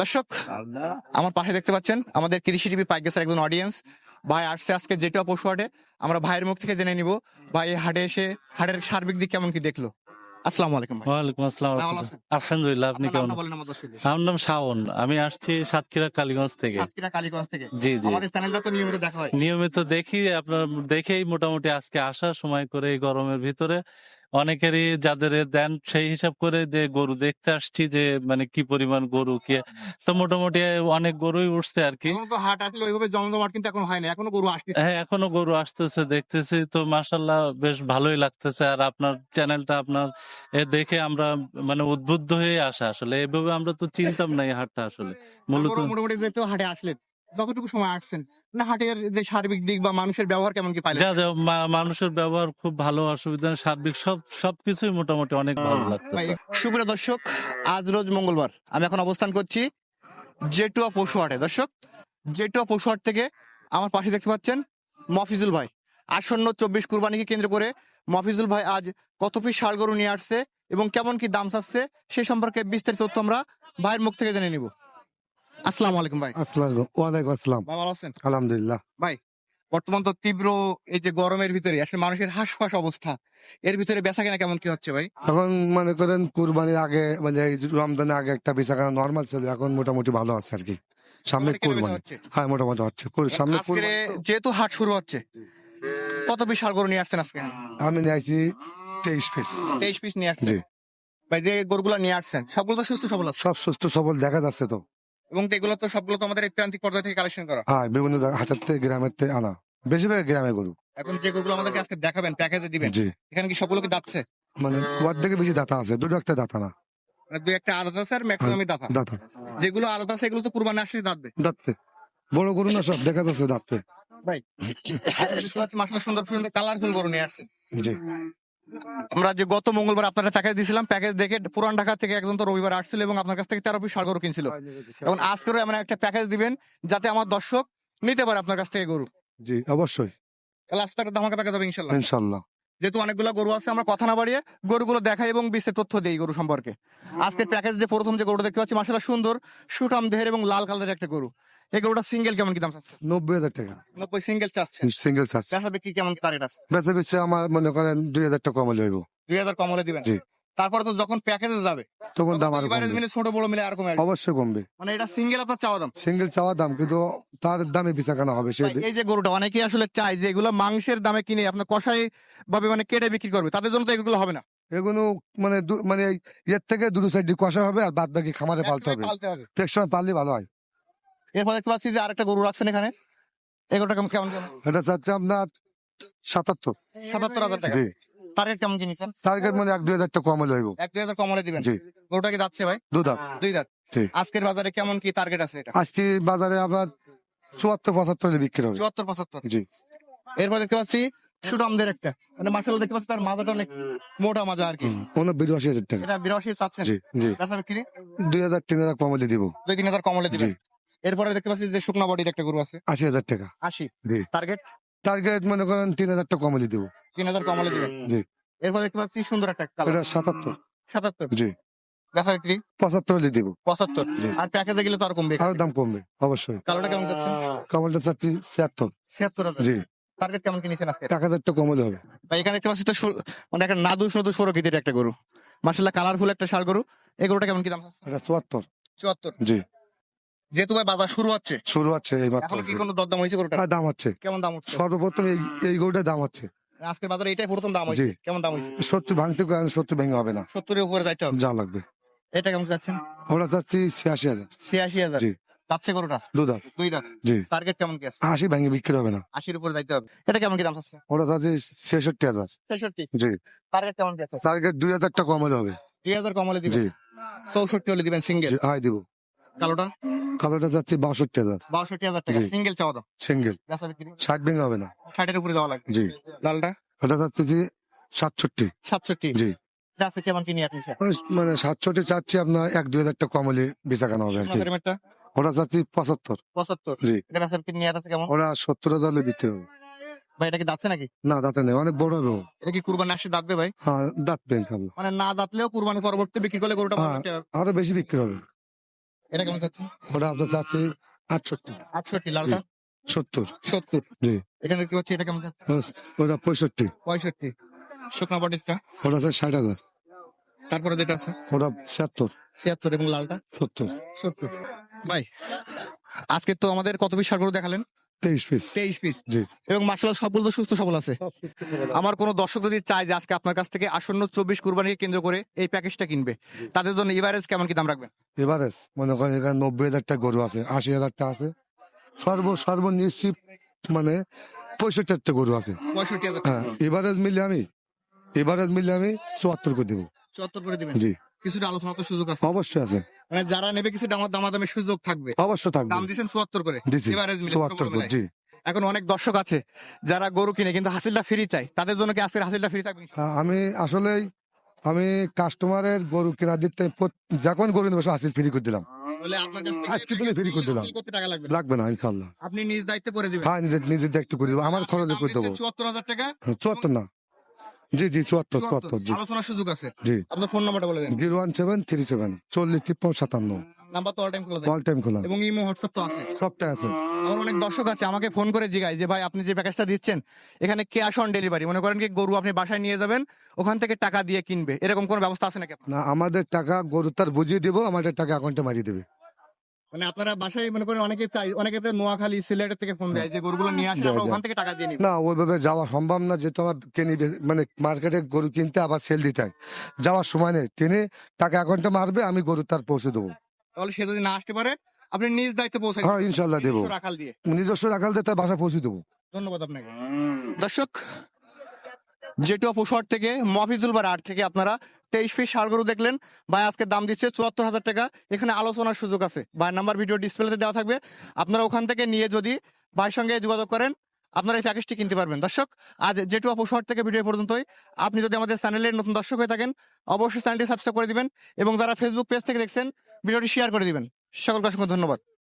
দর্শক আমার পাশে দেখতে পাচ্ছেন আমাদের কৃষি টিভি পাইকেসের একজন অডিয়েন্স ভাই আসছে আজকে যেটা পশু হাটে। আমরা ভাইয়ের মুখ থেকে জেনে নিব ভাই হাটে এসে হাটের সার্বিক দিক কেমন কি দেখল। আসসালামু আলাইকুম ওয়ালাইকুম আসসালাম আলহামদুলিল্লাহ আপনি কেমন। আমার নাম শাওন। আমি আসছি সাতক্ষীরা কালীগঞ্জ থেকে। সাতক্ষীরা কালীগঞ্জ থেকে। জি জি। আমাদের চ্যানেলটা তো নিয়মিত দেখা হয়। নিয়মিত দেখি আপনার দেখেই মোটামুটি আজকে আসার সময় করে এই গরমের ভিতরে। অনেকেরই যাদের দেন সেই হিসাব করে যে গরু দেখতে আসছি যে মানে কি পরিমাণ গরু কি তো মোটামুটি অনেক গরুই উঠছে আর কি। এখন তো হাট আসলে ওইভাবে জমজমাট কিন্তু এখন হয় না এখনও গরু আসছে হ্যাঁ এখনও গরু আসতেছে দেখতেছি। তো মাসাল্লাহ বেশ ভালোই লাগতেছে। আর আপনার চ্যানেলটা আপনার এ দেখে আমরা মানে উদ্বুদ্ধ হয়ে আসা আসলে। এভাবে আমরা তো চিনতাম না এই হাটটা আসলে। মূলত মোটামুটি যেহেতু হাটে আসলেন যতটুকু সময় আসছেন। না হাটের যে সার্বিক দিক বা মানুষের ব্যবহার কেমন কি পাইলেন? মানুষের ব্যবহার খুব ভালো অসুবিধা সার্বিক সব সবকিছুই মোটামুটি অনেক ভালো ভাই, লাগতেছে। সুপ্রিয় দর্শক আজ রোজ মঙ্গলবার আমি এখন অবস্থান করছি জেটুয়া পশু হাটে। দর্শক জেটুয়া পশু হাট থেকে আমার পাশে দেখতে পাচ্ছেন মফিজুল ভাই। আসন্ন চব্বিশ কুরবানিকে কেন্দ্র করে মফিজুল ভাই আজ কত পিস ষাড় গরু নিয়ে আসছে এবং কেমন কি দাম চাচ্ছে সে সম্পর্কে বিস্তারিত তথ্য আমরা ভাইয়ের মুখ থেকে জেনে নিব। আসসালামু আলাইকুম ভাই। আসসালাম ওয়ালাইকুম আসসালাম। ভাই ভালো আছেন? আলহামদুলিল্লাহ। বর্তমান তো তীব্র এই যে গরমের ভিতরে আসলে মানুষের হাঁসফাঁস অবস্থা এর ভিতরে বেচা কেনা কেমন কি হচ্ছে ভাই? এখন মনে করেন কুরবানির আগে মানে রমজানের আগে একটা বিশাখা নর্মাল ছিল এখন মোটামুটি ভালো আছে আর কি। সামনে কুরবানি। হ্যাঁ মোটামুটি হচ্ছে। সামনে কুরবানি যেহেতু হাট শুরু হচ্ছে কত ষাড় গরু নিয়ে আসছেন আজকে? আমি নিয়ে আসছি তেইশ পিস তেইশ পিস নিয়ে আসছেন? ভাই যে গরুগুলো নিয়ে আসছেন সবগুলো তো সুস্থ সবল আছে? সব সুস্থ সবল দেখা যাচ্ছে তো। এবং এগুলো তো সবগুলো তো আমাদের এই প্রান্তিক পর্যায় থেকে কালেকশন করা। হ্যাঁ বিভিন্ন জায়গা হাতের থেকে গ্রামের থেকে আনা। বেশিরভাগ গ্রামে গরু। এখন যে গরুগুলো আমাদেরকে আজকে দেখাবেন প্যাকেজে দিবেন জি। এখানে কি সবগুলো কি দাচ্ছে মানে ওয়ার থেকে বেশি দাতা আছে দুটো একটা দাতা না মানে দুই একটা আলাদা আছে আর ম্যাক্সিমামই দাতা দাতা যেগুলো আলাদা আছে এগুলো তো কুরবানি আসলে দাঁতবে দাঁতবে বড় গরু না সব দেখা যাচ্ছে দাঁতবে মাসাল সুন্দর সুন্দর কালারফুল গরু নিয়ে আসছে। জি। আমরা যে গত মঙ্গলবার আপনারা প্যাকেজ দিয়েছিলাম প্যাকেজ দেখে পুরান ঢাকা থেকে একজন তো রবিবার আসছিল এবং আপনার কাছ থেকে তেরো পিস ষাড় গরু কিনছিল এবং আজকেরও এমন একটা প্যাকেজ দিবেন যাতে আমার দর্শক নিতে পারে আপনার কাছ থেকে গরু। জি অবশ্যই। তাহলে আজকে একটা ধামাকা প্যাকেজ হবে ইনশাল্লাহ। ইনশাল্লাহ। যেহেতু অনেকগুলো গরু আছে আমরা কথা না বাড়িয়ে গরুগুলো দেখাই এবং বিস্তারিত তথ্য দেই গরু সম্পর্কে। আজকের প্যাকেজ যে প্রথম যে গরুটা দেখতে পাচ্ছি মাসালা সুন্দর সুটাম দেহের এবং লাল কালারের একটা গরু। এই গরুটা সিঙ্গেল কেমন কি দাম নব্বই হাজার টাকা। নব্বই সিঙ্গেল চাচ্ছে? সিঙ্গেল চার্জ বেচা বিক্রি কেমন টার্গেট আছে? বেচা আমার মনে করেন দুই হাজার টাকা কমে লইব দুই হাজার কমলে দিবেন? জি। তারপরে তো যখন প্যাকেজে যাবে তখন দাম আরও মিলে ছোট বড় মিলে আর কমে অবশ্যই কমবে। মানে এটা সিঙ্গেল আপনার চাওয়া দাম? সিঙ্গেল চাওয়া দাম কিন্তু তার দামে বেচা কেনা হবে এই যে গরুটা অনেকেই আসলে চায় যে এগুলো মাংসের দামে কিনে আপনার কষাই ভাবে মানে কেটে বিক্রি করবে। তাদের জন্য তো এগুলো হবে না। এগুলো মানে মানে এর থেকে দুটো সাইড কষা হবে আর বাদ বাকি খামারে পালতে হবে। পালতে হবে। এক সময় পাললে ভালো হয়। এরপর দেখতে পাচ্ছি যে আরেকটা গরু রাখছেন এখানে। এগুলোটা কেমন কেমন এটা চাচ্ছে আপনার সাতাত্তর। সাতাত্তর হাজার টাকা। জি। টার্গেট কেমন কিনেছেন টার্গেট মানে এক দুই হাজার টাকা কমে লইব এক দুই হাজার কমলে দিবেন। জি। গরুটা কি যাচ্ছে ভাই? দু দাম দুই দাঁত। আজকের বাজারে কেমন কি টার্গেট আছে এটা? আজকে বাজারে আপনার চুয়াত্তর পঁচাত্তর হলে বিক্রি হবে। চুয়াত্তর পঁচাত্তর। জি। এরপর দেখতে পাচ্ছি সুডামদের একটা। মানে মার্শাল দেখতে পাচ্ছি তার মাজাটা অনেক মোটা মাজা আর কি। কোনো বিরাশি হাজার টাকা। এটা বিরাশি চাচ্ছেন? জি জি। বিক্রি? দুই হাজার তিন হাজার কমলে দিব। দুই তিন হাজার কমলে দিবেন। এরপরে দেখতে পাচ্ছি যে শুকনা বডির একটা গরু আছে। আশি হাজার টাকা। আশি? জি। টার্গেট টার্গেট মনে করেন তিন হাজার টাকা কমলে দিব। তিন হাজার কমলে দিবেন? জি। এরপর দেখতে পাচ্ছি সুন্দর একটা কালার এটা সাতাত্তর। সাতাত্তর? জি। পঁচাত্তর হলে দিব। পঁচাত্তর? জি। আর প্যাকেজে গেলে তো আর কমবে আরও দাম কমবে অবশ্যই। কালোটা কেমন যাচ্ছে কমলটা চাচ্ছি ছিয়াত্তর। ছিয়াত্তর জি। টার্গেট কেমন কিনেছেন আজকে? এক হাজার টাকা কমলে হবে। ভাই এখানে দেখতে পাচ্ছি তো মানে একটা নাদুস নদুস প্রকৃতির একটা গরু। মার্শাল্লাহ কালারফুল একটা শাল গরু। এই গরুটা কেমন কি দাম? এটা চুয়াত্তর। চুয়াত্তর। জি। যেহেতু ভাই বাজার শুরু হচ্ছে। শুরু হচ্ছে এই মাত্র এখন কি কোনো দরদাম হয়েছে গরুটা হ্যাঁ, দাম হচ্ছে। কেমন দাম হচ্ছে? সর্বপ্রথম এই এই গরুটার দাম হচ্ছে। আজকের বাজারে এটাই প্রথম দাম হয়েছে। কেমন দাম হয়েছে? সত্তর ভাঙতে সত্তর ভেঙে হবে না। সত্তরের উপরে যাইতে হবে। যা লাগবে। এটা কেমন যাচ্ছেন? ওরা চাচ্ছি ছিয়াশি হাজার। ছিয়াশি হাজার? জি। যাচ্ছে গরুটা? দুই দাঁত? জি। টার্গেট কেমন কি আছে? আশি ভেঙে বিক্রি হবে না। আশির উপরে যাইতে হবে। এটা কেমন কি দাম আছে ওরা চাচ্ছি ছেষট্টি হাজার। ছেষট্টি? জি। টার্গেট কেমন কি আছে? টার্গেট দুই হাজার টাকা কমলে হবে। দুই হাজার কমলে দিবেন? জি। চৌষট্টি হলে দিবেন সিঙ্গেল? হাই দিব। কালোটা? কালোটা চাচ্ছি বাষট্টি হাজার। বাষট্টি হাজার টাকা। জি। সিঙ্গেল চাওয়া দাম সিঙ্গেল। বেচা বিক্রি ষাট ভেঙে হবে না। ষাটের উপরে দেওয়া লাগবে। জি। লালটা? ওটা চাচ্ছি যে সাতষট্টি। সাতষট্টি? জি। এটা আছে কেমন ওই মানে সাতষট্টি চাচ্ছি আপনার এক দুই হাজার টাকা কমলে বেচা কেনা হবে আর কি। পেমেন্টটা ওরা চাচ্ছি পঁচাত্তর। পঁচাত্তর। জি। এটা বেচা বিক্রি নিয়ে আছে কেমন? ওরা সত্তর হাজার হলে বিক্রি হবে। ভাই এটা কি দাঁতছে নাকি? না দাঁতে নেই। অনেক বড় হবে ও। এটা কি কুরবানি আসছে দাঁতবে ভাই? হ্যাঁ দাঁত পেন সামনে মানে না দাঁতলেও কুরবানি পরবর্তী বিক্রি করলে গরুটা ভালো হ্যাঁ। একটা- আরও বেশি বিক্রি হবে। এটা কেমন যাচ্ছে? ওটা আপনার চাচ্ছি আটষট্টি। আটষট্টি লালটা? সত্তর। সত্তর। জি। এখানে দেখতে পাচ্ছি এটা কেমন যাচ্ছে? ওটা পঁয়ষট্টি। পঁয়ষট্টি। শুকনা বডিটা ওটা আছে ষাট হাজার। তারপরে যেটা আছে? ওটা ছিয়াত্তর। ছিয়াত্তর এবং লালটা? সত্তর। সত্তর। ভাই আজকে তো আমাদের কত বিশ্বাস সার দেখালেন? তেইশ পিস তেইশ পিস জি। এবং মার্শাল সবগুলো তো সুস্থ সবল আছে। আমার কোনো দর্শক যদি চায় যে আজকে আপনার কাছ থেকে আসন্ন চব্বিশ কুরবানিকে কেন্দ্র করে এই প্যাকেজটা কিনবে তাদের জন্য এভারেজ কেমন কি দাম রাখবেন? এবারে মনে করেন এখানে নব্বই হাজারটা গরু আছে আশি হাজারটা আছে। সর্ব সর্বনিশ্চিত মানে পঁয়ষট্টি হাজারটা গরু আছে। পঁয়ষট্টি হাজার হ্যাঁ এবারে মিলে আমি এবারে মিলে আমি চুয়াত্তর করে দেবো। চুয়াত্তর করে দিবেন। জি। কিছুটা আলোচনা তো সুযোগ আছে। অবশ্যই আছে। মানে যারা নেবে কিছু দামার দামাদামের সুযোগ থাকবে। অবশ্যই থাকবে। দাম দিচ্ছেন চুয়াত্তর করে। মিলে চুয়াত্তর করে জি। এখন অনেক দর্শক আছে যারা গরু কিনে কিন্তু হাসিলটা ফ্রি চাই। তাদের জন্য কি আজকের হাসিলটা ফ্রি থাকবে? আমি আসলে আমি কাস্টমারের গরু কেনা দিতে যখন গরু নেব আসিল ফ্রি করে দিলাম। ফ্রি করে দিলাম। লাগবে না? ইনশাল্লাহ আপনি নিজ দায়িত্বে করে দিবেন। হ্যাঁ নিজের দায়িত্ব করে দেবো আমার খরচে করে দেবো। চুয়াত্তর হাজার টাকা? চুয়াত্তর না। জি জি চুয়াত্তর চুয়াত্তর। জি। আলোচনার সুযোগ আছে। জি। আপনার ফোন নাম্বারটা বলে দেন। Zero one seven three seven চল্লিশ তিপ্পান্ন সাতান্ন। নাম্বার তো অল টাইম খোলা অল টাইম খোলা। এবং ইমো হোয়াটসঅ্যাপ তো আছে। সবটাই আছে। আমার অনেক দর্শক আছে আমাকে ফোন করে জিগায় যে ভাই আপনি যে প্যাকেজটা দিচ্ছেন এখানে ক্যাশ অন ডেলিভারি মনে করেন কি গরু আপনি বাসায় নিয়ে যাবেন ওখান থেকে টাকা দিয়ে কিনবে। এরকম কোন ব্যবস্থা আছে নাকি না আমাদের টাকা গরু তার বুঝিয়ে দিব আমাদের টাকা অ্যাকাউন্টে মারিয়ে দেবে। মানে আপনারা বাসায় মনে করেন অনেকে চাই অনেকে তো নোয়াখালী সিলেটের থেকে ফোন দেয় যে গরুগুলো নিয়ে আসে আমরা ওখান থেকে টাকা দিয়ে নিব। না ওইভাবে যাওয়া সম্ভব না যেহেতু আমার কিনি মানে মার্কেটে গরু কিনতে আবার সেল দিতে হয়। যাওয়ার সময় নেই। টেনে টাকা অ্যাকাউন্টে মারবে আমি গরু তার পৌঁছে দেবো। তাহলে সে যদি না আসতে পারে আপনি নিজ দায়িত্বে পৌঁছে হ্যাঁ ইনশাল্লাহ দেবো। রাখাল দিয়ে। নিজস্ব রাখাল দিয়ে তার বাসা পৌঁছে দেবো। ধন্যবাদ আপনাকে। দর্শক জেটুয়া পশুহাট থেকে মফিজুল বার আট থেকে আপনারা তেইশ পিস ষাড় গরু দেখলেন। ভাই, আজকে দাম দিচ্ছে চুয়াত্তর হাজার টাকা। এখানে আলোচনার সুযোগ আছে। ভাইয়ের নাম্বার ভিডিও ডিসপ্লেতে দেওয়া থাকবে। আপনারা ওখান থেকে নিয়ে যদি ভাইয়ের সঙ্গে যোগাযোগ করেন, আপনারা এই প্যাকেজটি কিনতে পারবেন। দর্শক, আজ জেটুয়া পশুহাট থেকে ভিডিও পর্যন্তই। আপনি যদি আমাদের চ্যানেলের নতুন দর্শক হয়ে থাকেন, অবশ্যই চ্যানেলটি সাবস্ক্রাইব করে দিবেন এবং যারা ফেসবুক পেজ থেকে দেখছেন ভিডিওটি শেয়ার করে দিবেন। সকলকে অসংখ্য ধন্যবাদ।